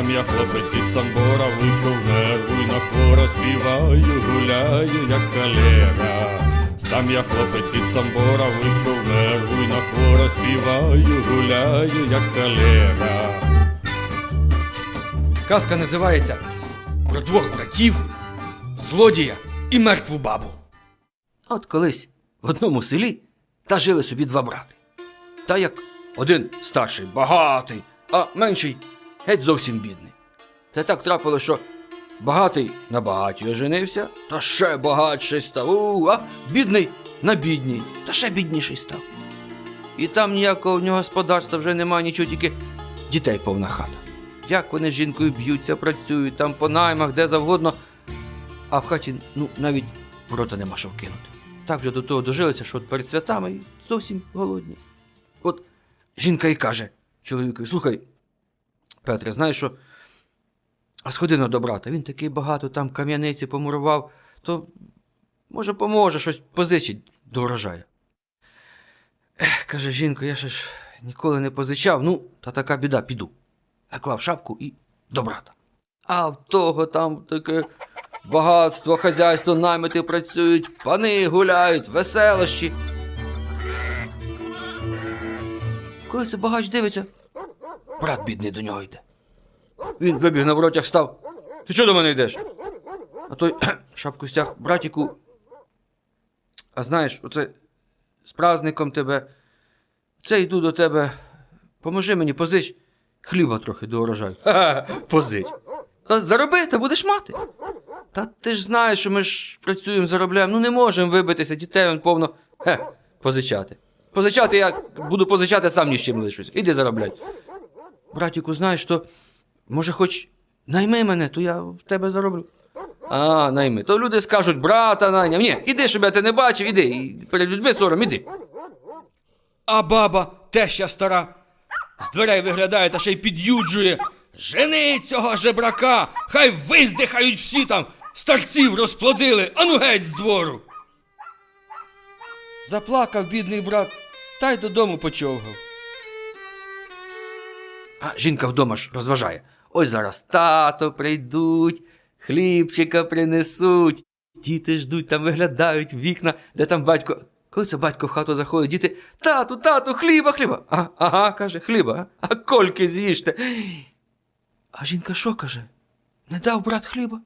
Сам я хлопець із самбора випив нерву і на хвора співаю, гуляю, як халера. Сам я хлопець із самбора випив нерву і на хвора співаю, гуляю, як халера. Казка називається Про двох братів, злодія і мертву бабу. От колись в одному селі та жили собі два брати. Та як один старший багатий, а менший геть зовсім бідний. Та так трапило, що багатий на багатій оженився, та ще багатший став, а бідний на бідній, та ще бідніший став. І там ніякого в нього господарства вже немає, нічого, тільки дітей повна хата. Як вони з жінкою б'ються, працюють там по наймах, де завгодно. А в хаті, ну, навіть в рота нема що вкинути. Так вже до того дожилися, що от перед святами зовсім голодні. От жінка і каже чоловікові: слухай, Петре, знаєш що? А сходи на до брата, він такий багато там кам'яниці помурував, то може поможе щось позичить до врожаю. Ех, каже жінка, я ще ж ніколи не позичав, ну, та така біда, піду. Наклав шапку і до брата. А в того там таке багатство, хазяйство, наймити працюють, пани гуляють, веселощі. Коли це багач дивиться, брат бідний до нього йде. Він вибіг на воротях став. Ти чого до мене йдеш? А той шапку стяг, братіку. А знаєш, оце з праздником тебе. Це йду до тебе. Поможи мені, позич хліба трохи до урожаю. Ха-ха, позич. Та зароби, та будеш мати. Та ти ж знаєш, що ми ж працюємо, заробляємо, ну не можемо вибитися, дітей он повно. Хе, позичати. Позичати я буду позичати, сам ні з чим лишусь. Іди заробляй. Братіку, знаєш, то може хоч найми мене, то я в тебе зароблю. А, найми. То люди скажуть, брата найняв. Ні, іди, щоб я тебе не бачив, іди. Перед людьми сором, іди. А баба, теща стара, з дверей виглядає та ще й під'юджує. Жени цього жебрака, хай виздихають всі там, старців розплодили, ану геть з двору. Заплакав бідний брат, та й додому почовгав. А жінка вдома ж розважає. Ось зараз тато прийдуть, хлібчика принесуть. Діти ждуть, там виглядають вікна, де там батько. Коли це батько в хату заходить, діти тату, тату, хліба, хліба. А, ага, каже, хліба, а кольки з'їжте. А жінка що каже? Не дав брат хліба?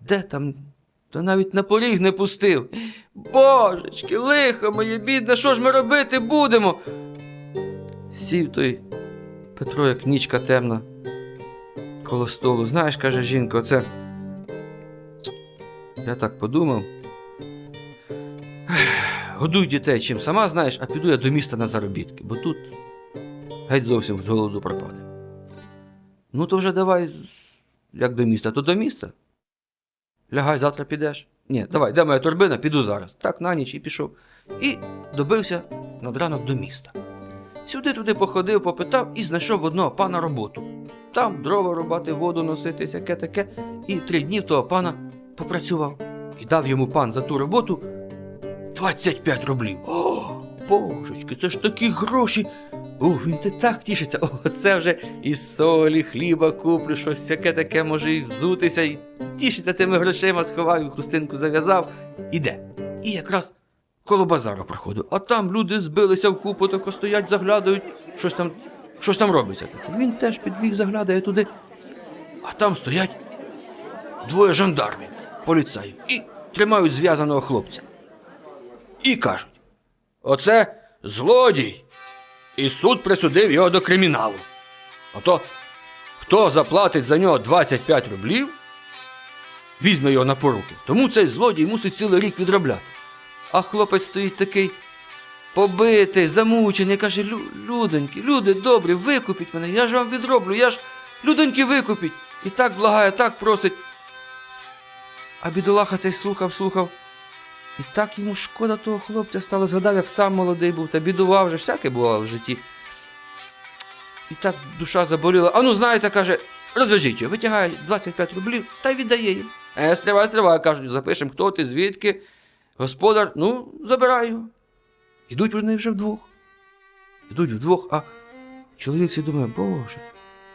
Де там? То навіть на поріг не пустив. Божечки, лихо моє бідне, що ж ми робити будемо? Сів той Петро, як нічка темна, коло столу. Знаєш, каже жінка, оце. Я так подумав. Годуй дітей чим сама знаєш, а піду я до міста на заробітки, бо тут геть зовсім з голоду пропаде. Ну, то вже давай, як до міста, то до міста. Лягай, завтра підеш. Ні, давай, де моя торбина, піду зараз. Так на ніч і пішов. І добився над ранок до міста. Сюди туди походив, попитав і знайшов одного пана роботу. Там дрова рубати, воду носити, всяке таке. І три дні того пана попрацював. І дав йому пан за ту роботу 25 рублів. О, божечки, це ж такі гроші. О, він те так тішиться. О, це вже і солі, хліба куплю, щось всяке таке може і взутися, і тішиться тими грошима, сховав і хустинку зав'язав. Іде. І якраз коло базару проходив. А там люди збилися в купу, тако стоять, заглядають, щось там, щось там робиться. Він теж підбіг, заглядає туди. А там стоять двоє жандармів, поліцаїв, і тримають зв'язаного хлопця. І кажуть: оце злодій. І суд присудив його до криміналу. Ото хто заплатить за нього 25 рублів, візьме його на поруки. Тому цей злодій мусить цілий рік відробляти. А хлопець стоїть такий побитий, замучений, каже: «Лю- людоньки, люди добрі, викупіть мене, я ж вам відроблю, я ж людоньки викупіть. І так благає, так просить. А бідолаха цей слухав, слухав. І так йому шкода того хлопця стало, згадав, як сам молодий був, та бідував вже, всяке бувало в житті. І так душа заболіла. А ну, знаєте, каже, розв'яжіть його, витягає 25 рублів та й віддає їм. Е, стривай, стривай, кажуть, запишемо, хто ти, звідки. Господар, ну, забирай його. Ідуть вони вже вдвох. Ідуть вдвох, а чоловік си думає, Боже,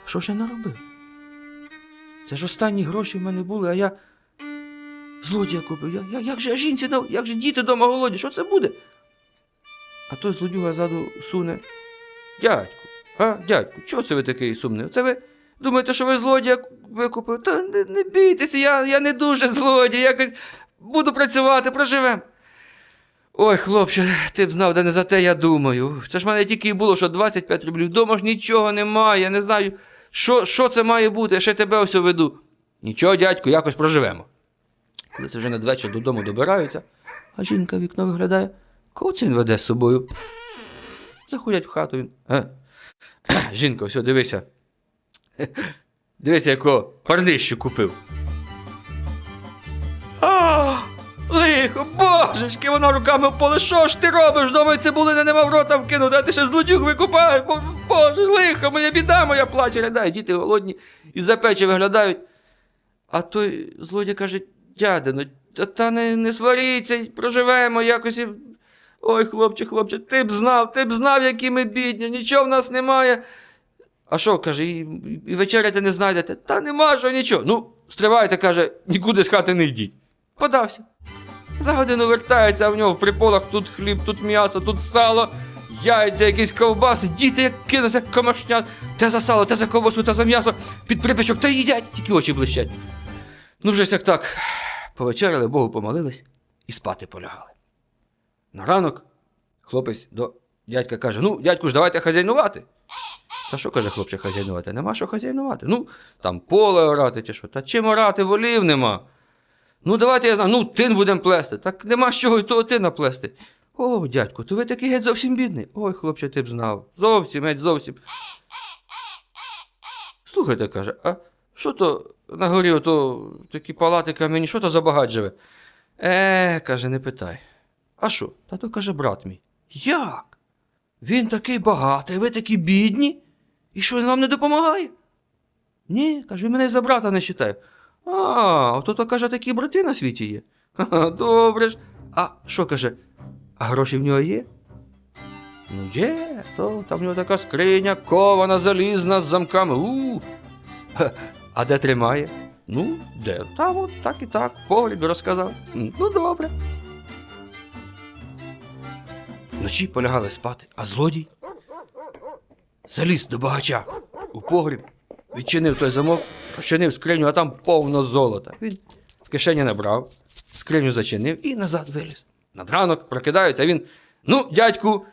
що ж я наробив? Це ж останні гроші в мене були, а я злодія купив. Я, я, як же я жінці як же діти дома голодні, що це буде? А той злодюга ззаду суне. Дядьку, а, дядьку, чого це ви такий сумний? Це ви думаєте, що ви злодія викупили? Та не, не бійтеся, я, я не дуже злодій, якось буду працювати, проживем. Ой, хлопче, ти б знав, де не за те я думаю. Це ж в мене тільки і було, що 25 рублів. Дома ж нічого немає, я не знаю, що, що це має бути, я ще тебе ось веду. Нічого, дядьку, якось проживемо. Коли це вже надвечір додому добираються, а жінка в вікно виглядає, кого це він веде з собою? Заходять в хату він. Е? Жінко, все, дивися. Дивися, якого парнищу купив. А, лихо, божечки, вона руками в поле. Що ж ти робиш? Думаю, цибулини нема в рота вкинути, а ти ще злодюг викупаєш. Боже, лихо, моя біда, моя плаче, ридає. Діти голодні із-за печі виглядають. А той злодій каже, дядя, ну та, та не, не сваріться, проживемо якось. і- Ой, хлопче, хлопче, ти б знав, ти б знав, які ми бідні, нічого в нас немає. А що, каже, і, і вечеряти не знайдете? Та нема що нічого. Ну, стривайте, каже, нікуди з хати не йдіть. Подався. За годину вертається, а в нього в приполах тут хліб, тут м'ясо, тут сало, яйця, якісь ковбаси, діти як кинуться, як комашнят. Те за сало, те за ковбасу, те за м'ясо, під припічок, та їдять, тільки очі блищать. Ну, вже як так. Повечеряли, Богу помолились і спати полягали. На ранок хлопець до дядька каже: Ну, дядьку ж, давайте хазяйнувати. Та що каже хлопчик хазяйнувати? Нема що хазяйнувати. Ну, там поле орати чи що. Та чим орати, волів нема. Ну, давайте я знаю, ну, тин будемо плести. Так нема з чого й того тина плести. О, дядьку, то ви такий геть зовсім бідний. Ой, хлопче, ти б знав. Зовсім, геть зовсім. Слухайте, каже, а що то на горі ото такі палати камені, що то за багать живе? Е, каже, не питай. А що? Та то каже брат мій. Як? Він такий багатий, ви такі бідні? І що він вам не допомагає? Ні, каже, він мене за брата не вважає. А, ото то каже, такі брати на світі є. Добре ж. А що каже? А гроші в нього є? Ну, є, то там в нього така скриня, кована, залізна з замками. У. А де тримає? Ну, де? Там от так і так, погрібі розказав. Ну, добре. Вночі полягали спати, а злодій заліз до багача у погріб, відчинив той замок, розчинив скриню, а там повно золота. Він в кишені набрав, скриню зачинив і назад виліз. Над ранок прокидається, а він. Ну, дядьку,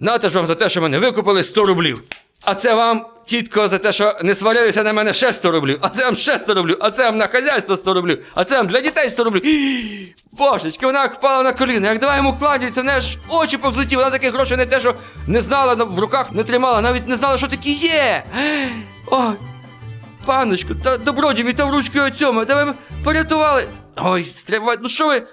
нате ж вам за те, що мене викупили 100 рублів. А це вам, тітко, за те, що не сварилися на мене ще 100 рублів, а це вам ще 100 рублів, а це вам на хазяйство 100 рублів, а це вам для дітей 100 рублів. Божечки, вона впала на коліна. Як давай йому кладіться, в неї ж очі повзлетіли, вона таких грошей не те, що не знала, в руках не тримала, навіть не знала, що такі є. Ой, паночку, та добродій мій, та в ручки оцьому, де ви порятували. Ой, стривай, ну що ви?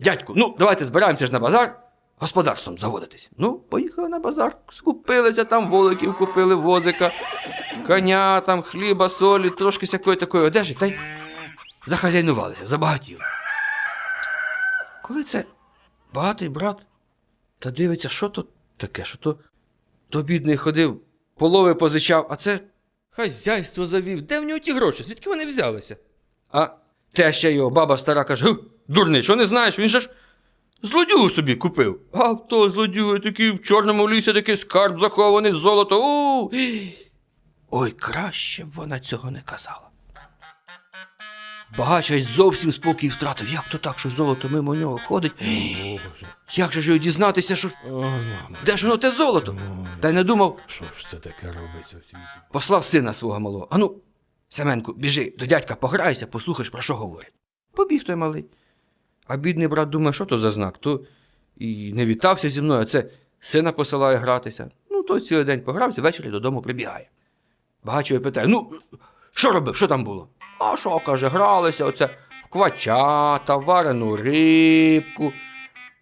Дядьку, ну давайте збираємося ж на базар, господарством заводитись. Ну, поїхали на базар, скупилися там воликів, купили возика, коня, там, хліба, солі, трошки всякої такої одежі, та й захазяйнувалися, забагатіли. Коли це багатий брат та дивиться, що то таке, що то, то бідний ходив, полови позичав, а це хазяйство завів. Де в нього ті гроші? Звідки вони взялися? А теща його, баба стара каже: «Гу, дурний, що не знаєш? Він же ж злодюгу собі купив. А хто злодює такий в чорному лісі такий скарб захований, золото. У! Ой, краще б вона цього не казала. Багача й зовсім спокій втратив. Як то так, що золото мимо нього ходить? Боже. Як же ж його дізнатися, що О, мама. де ж воно те золото? Та й не думав, Що ж це таке робиться в світі? послав сина свого малого. Ану, Семенку, біжи до дядька, пограйся, послухаєш, про що говорять. Побіг той малий. А бідний брат думає, що то за знак? То і не вітався зі мною, а це сина посилає гратися. Ну, той цілий день погрався, ввечері додому прибігає. Багачо його питає: ну, що робив, що там було? А що, каже, гралися оце в квачата, в варену рибку,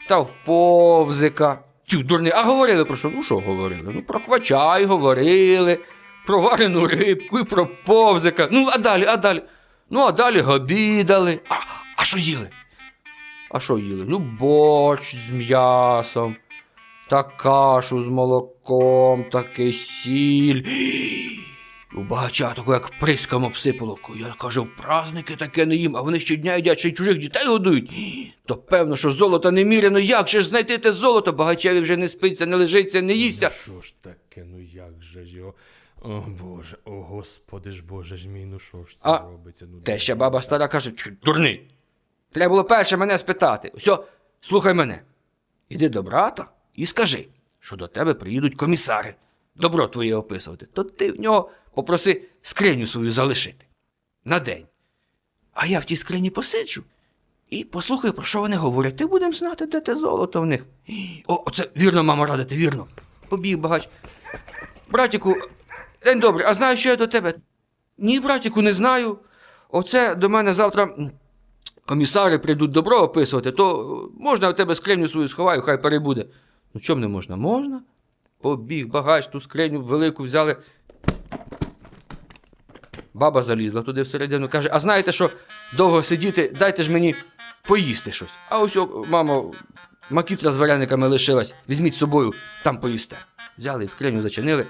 та в повзика. Тю, дурний, а говорили про що? Ну що говорили? Ну, про квача й говорили, про варену рибку і про повзика. Ну, а далі, а далі. Ну, а далі обідали. А, а що їли? А що їли? Ну, борщ з м'ясом, та кашу з молоком, та кисіль. У багача таку, як приском обсипало. Я каже, в праздники таке не їм, а вони щодня їдять, ще й чужих дітей годують. То певно, що золото неміряно, як же ж знайти те золото? Багачеві вже не спиться, не лежиться, не їсться. Що ж таке, ну як же його. О Боже, о Господи ж Боже ж мій, ну що ж це А робиться? Ну, Те ще баба стара каже, «Тьфу, дурний. Треба було перше мене спитати. Все, слухай мене. Іди до брата і скажи, що до тебе приїдуть комісари. Добро твоє описувати. То ти в нього попроси скриню свою залишити. На день. А я в тій скрині посиджу і послухаю, про що вони говорять. Ти будемо знати, де те золото в них. О, оце вірно, мама радити, вірно. Побіг багач. Братіку, день добрий, а знаєш, що я до тебе? Ні, братіку, не знаю. Оце до мене завтра комісари прийдуть добро описувати, то можна в тебе скриню свою сховаю, хай перебуде. Ну чому не можна? Можна. Побіг багач, ту скриню велику взяли. Баба залізла туди всередину, каже: а знаєте що, довго сидіти, дайте ж мені поїсти щось. А ось, мамо, макітра з варениками лишилась, візьміть з собою, там поїсте. Взяли скриню, зачинили,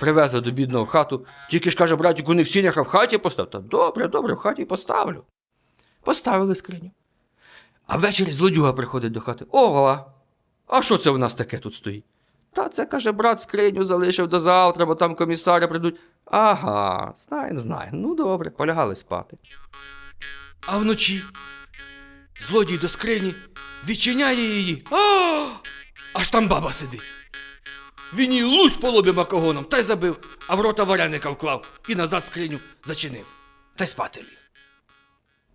привезли до бідного в хату. Тільки ж каже, братіку, не в сінях, а в хаті постав. Та добре, добре, в хаті поставлю. Поставили скриню. А ввечері злодюга приходить до хати. Ого! А що це в нас таке тут стоїть? Та це, каже, брат скриню залишив до завтра, бо там комісари прийдуть. Ага, знаємо, знаємо. Ну добре, полягали спати. А вночі злодій до скрині відчиняє її. А! Аж там баба сидить. Він їй лусь по лобі макогоном та й забив, а в рота вареника вклав і назад скриню зачинив. Та й спати ліг.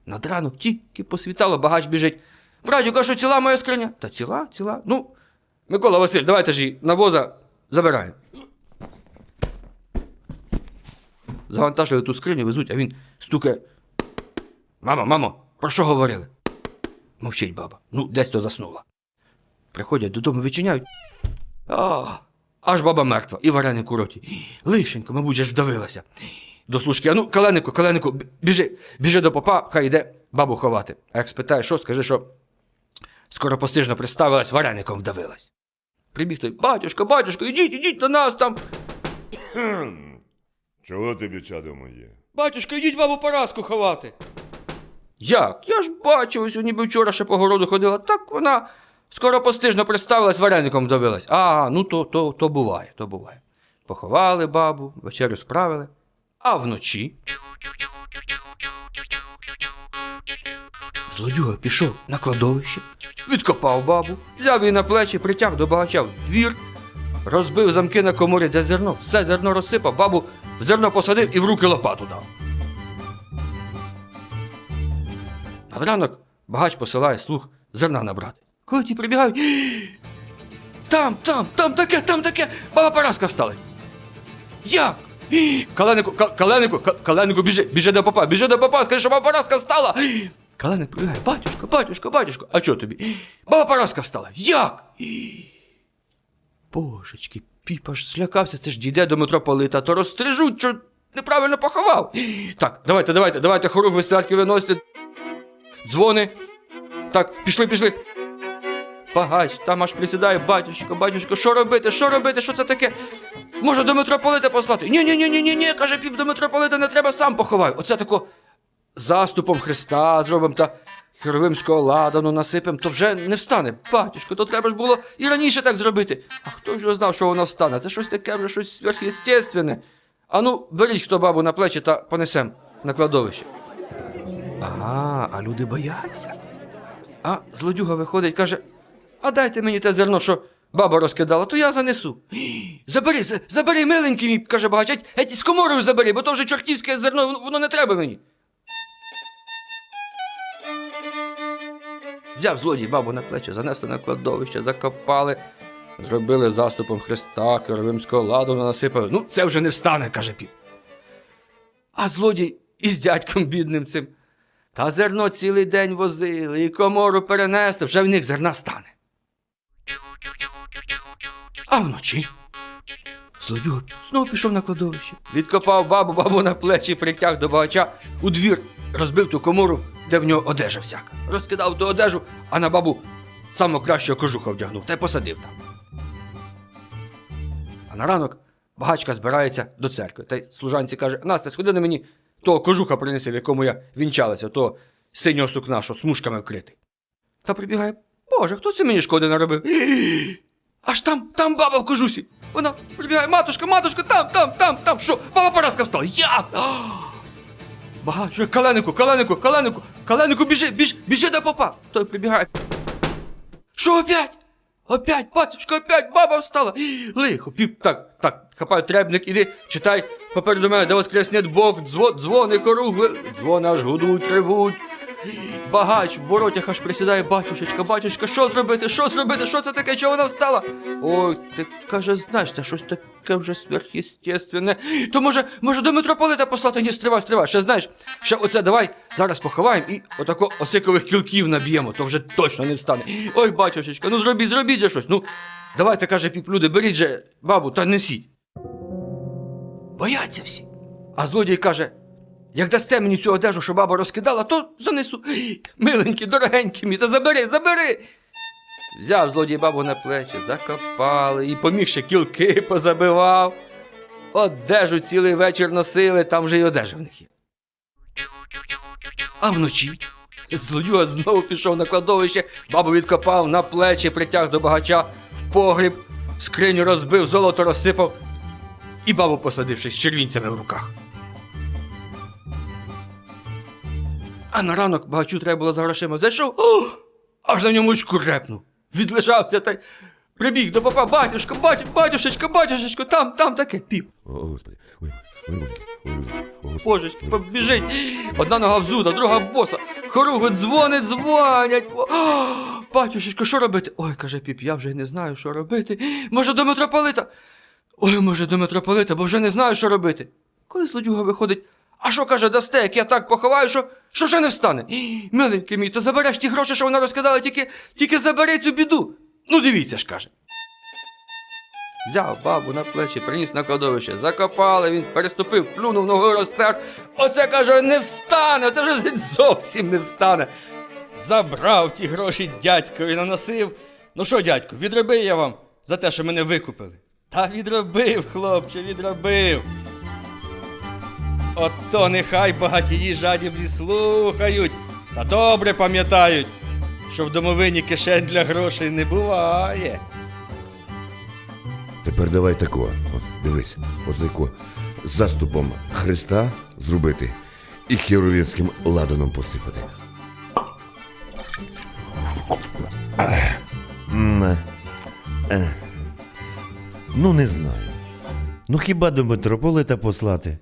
Над ранок тільки посвітало, багач біжить. Братюка, що ціла моя скриня? Та ціла, ціла. Ну, Микола Василь, давайте ж її на воза забираємо. Завантажили ту скриню, везуть, а він стукає. Мамо, мамо, про що говорили? Мовчить баба. Ну, десь то заснула. Приходять додому, відчиняють. А, аж баба мертва, і вареник у роті. Лишенько, мабуть, же вдавилася. До служки, а ну, каленику, каленику, біжи, біжи до попа, хай йде бабу ховати. А як спитає, що, скажи, що скоропостижно представилась, вареником вдавилась. Прибіг той, батюшка, батюшка, ідіть, ідіть до нас там. Чого тобі, чадо моє? Батюшка, йдіть бабу Параску ховати. Як? Я ж бачив, ось ніби вчора ще по городу ходила. Так вона скоропостижно представилась, вареником вдавилась. А, ну то, то, то буває, то буває. Поховали бабу, вечерю справили. А вночі. Злодюга пішов на кладовище, відкопав бабу, взяв її на плечі, притяг до багача в двір, розбив замки на коморі, де зерно, все зерно розсипав, бабу в зерно посадив і в руки лопату дав. На ранок багач посилає слуг зерна набрати. Коли ті прибігають. Там, там, там таке, там таке. Баба Параска встала. Як? Каленику, ка- каленику, каленику, біжи, біжи до попа, біжи до попа, скажи, що баба Параска встала. Каленик прибігає, батюшка, батюшка, батюшка. А чого тобі? Баба Параска встала. Як? Божечки, піпа ж злякався, це ж дійде до митрополита, то розстрижуть, що неправильно поховав. Так, давайте, давайте, давайте хору висадки виносите. Дзвони. Так, пішли, пішли. Багач, там аж присідає, батюшко, батюшко, що робити, що робити, що це таке? Може до митрополита послати? Ні, ні, ні, ні, ні, ні, каже піп, до митрополита не треба, сам поховай. Оце тако заступом Христа зробимо та херовимського ладану насипем, то вже не встане. Батюшко, то треба ж було і раніше так зробити. А хто ж його знав, що воно встане? Це щось таке вже щось сверхъестественне. Ану, беріть хто бабу на плечі та понесем на кладовище. Ага, а люди бояться. А злодюга виходить, каже: А дайте мені те зерно, що баба розкидала, то я занесу. Забери, забери, миленький мій, каже багач, геть, з коморою забери, бо то вже чортівське зерно, воно не треба мені. Взяв злодій бабу на плечі, занесли на кладовище, закопали, зробили заступом Христа, Керовимського ладу насипали. Ну, це вже не встане, каже піп. А злодій із дядьком бідним цим. Та зерно цілий день возили, і комору перенесли, вже в них зерна стане. А вночі злодюга знову пішов на кладовище. Відкопав бабу, бабу на плечі, притяг до багача у двір, розбив ту комору, де в нього одежа всяка. Розкидав ту одежу, а на бабу самого кращого кожуха вдягнув та й посадив там. А на ранок Багачка збирається до церкви. Та й служанці каже: Настя, сходи на мені того кожуха принеси, в якому я вінчалася, того синього сукна, що смужками вкритий. Та прибігає, Боже, хто це мені шкоди наробив? Аж там, там баба в кожусі. Вона прибігає, матушка, матушка, там, там, там, там. Що? Баба Параска встала. Я! Багато, що каленику, каленику, каленику, каленику, біжи, біж, біжи до попа. Той прибігає. Що опять? Опять, батюшка, опять баба встала. Лихо, піп, так, так, хапай требник, іди, читай попереду мене, де воскресне Бог, дзво, дзвони хоругви, дзвони аж гудуть, ревуть. Багач в воротях аж присідає, батюшечка, батюшка, що зробити, що зробити, що це таке, чого вона встала? Ой, ти каже, знаєш, це щось таке вже сверхъестественне. То може, може до митрополита послати? Ні, стривай, стривай, ще знаєш, ще оце давай зараз поховаємо і отако осикових кілків наб'ємо, то вже точно не встане. Ой, батюшечка, ну зробіть, зробіть же щось. Ну, давайте, каже піплюди, беріть же бабу та несіть. Бояться всі. А злодій каже: як дасте мені цю одежу, що баба розкидала, то занесу. Миленькі, дорогенькі мій, та забери, забери. Взяв злодій бабу на плечі, закопали і помігши кілки позабивав. Одежу цілий вечір носили, там вже й одежа в них є. А вночі злодюга знову пішов на кладовище, бабу відкопав на плечі, притяг до багача в погріб, скриню розбив, золото розсипав і бабу посадивши з червінцями в руках. А на ранок багачу треба було за грошима. Зайшов, о, аж на ньому очку репнув. Відлежався та й прибіг до папа, батюшка, батю, батюшечка, батюшечка, там, там таке піп. О, Господи, ой, ой, Боженьки, ой, ой, о, Господи. Божечки, побіжить. Одна нога взута, друга боса. Хоругви дзвонить, дзвонять. О, батюшечко, що робити? Ой, каже піп, я вже не знаю, що робити. Може, до митрополита? Ой, може, до митрополита, бо вже не знаю, що робити. Коли злодюга виходить, а що каже, дасте, як я так поховаю, що, що вже не встане? «Ій, Миленький мій, то забереш ті гроші, що вона розкидала, тільки, тільки забери цю біду. Ну, дивіться ж, каже. Взяв бабу на плечі, приніс на кладовище, закопали, він переступив, плюнув ногою розтер. Оце каже, не встане, оце вже зовсім не встане. Забрав ті гроші дядькові наносив. Ну що, дядько, відробив я вам за те, що мене викупили. Та відробив, хлопче, відробив. Ото нехай багатії жадібні слухають, та добре пам'ятають, що в домовині кишень для грошей не буває. Тепер давай тако. От, дивись, от тако. Заступом Христа зробити і херовінським ладаном посипати. М, е. Ну, не знаю. Ну хіба до митрополита послати?